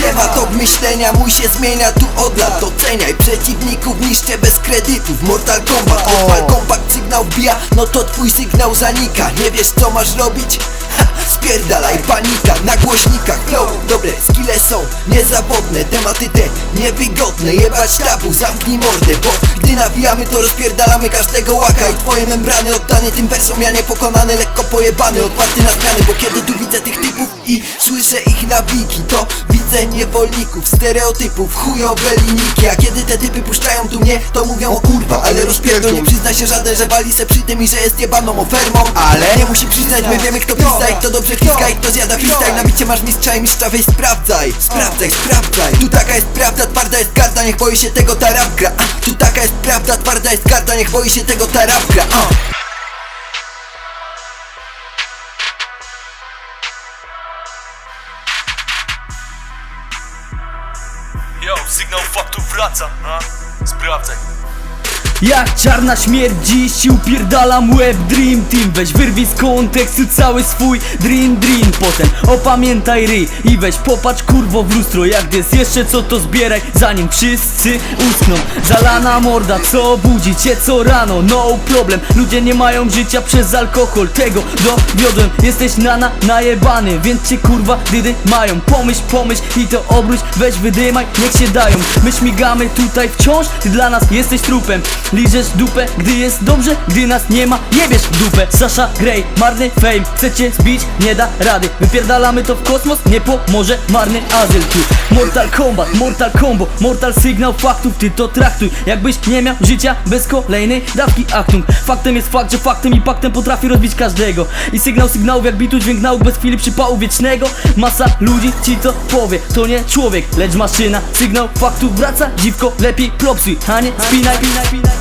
Siema tok myślenia mój się zmienia tu od lat. Doceniaj przeciwników niszczę bez kredytów. Mortal Kombat, Mortal Kombat sygnał wbija No to twój sygnał zanika. Nie wiesz co masz robić? Ha, spierdalaj panika na głośnikach Flow, dobre skille są niezawodne Tematy te niewygodne. Jebać tabu, zamknij mordę Bo gdy nawijamy to rozpierdalamy każdego łaka. I twoje membrany oddane tym wersom Ja niepokonany, lekko pojebany Otwarty na zmiany, bo kiedy tu widzę tych typów I słyszę ich nawiki To widzę niewolników, stereotypów Chujowe linijki, a kiedy te typy puszczają tu mnie To mówią o kurwa, ale rozpierdol. Nie przyzna się żaden, że wali se przy tym I że jest jebaną ofermą. Ale nie musi przyznać, my wiemy kto pisa I kto dobrze wciska i kto zjada freestyle. Na bicie masz mistrza i mistrza, weź sprawdzaj. Sprawdzaj, sprawdzaj. Tu taka jest prawda, twarda jest karta Niech boi się tego ta rap gra. A, Tu taka jest prawda, twarda jest karta Niech boi się tego ta sygnał faktu wraca, a? Sprawdzaj. Jak czarna śmierć dziś ci upierdalam łeb Dream Team. Weź wyrwij z kontekstu cały swój Dream Dream. Potem opamiętaj ryj i weź popatrz kurwo w lustro. Jak jest jeszcze co to zbieraj zanim wszyscy uschną. Zalana morda co budzi cię co rano? No problem Ludzie nie mają życia przez alkohol. Tego dowiodłem Jesteś nana najebany. Więc cię kurwa dydy mają. Pomyśl pomyśl i to obróć. Weź wydymaj niech się dają. My śmigamy tutaj wciąż Ty dla nas jesteś trupem Liżesz dupę, gdy jest dobrze, gdy nas nie ma, jebiesz dupę Sasha Grey, marny fame, chcecie zbić, nie da rady. Wypierdalamy to w kosmos, nie pomoże marny azyl tu. Mortal Kombat, Mortal Combo, Mortal Sygnał faktów, ty to traktuj. Jakbyś nie miał życia bez kolejnej dawki Achtung Faktem jest fakt, że faktem i paktem potrafi rozbić każdego. I sygnał sygnałów jak bitu dźwięk nauk bez chwili przypału wiecznego. Masa ludzi ci to powie, to nie człowiek, lecz maszyna. Sygnał faktów wraca, dziwko lepiej propsuj, a nie spinaj, spinaj, spinaj.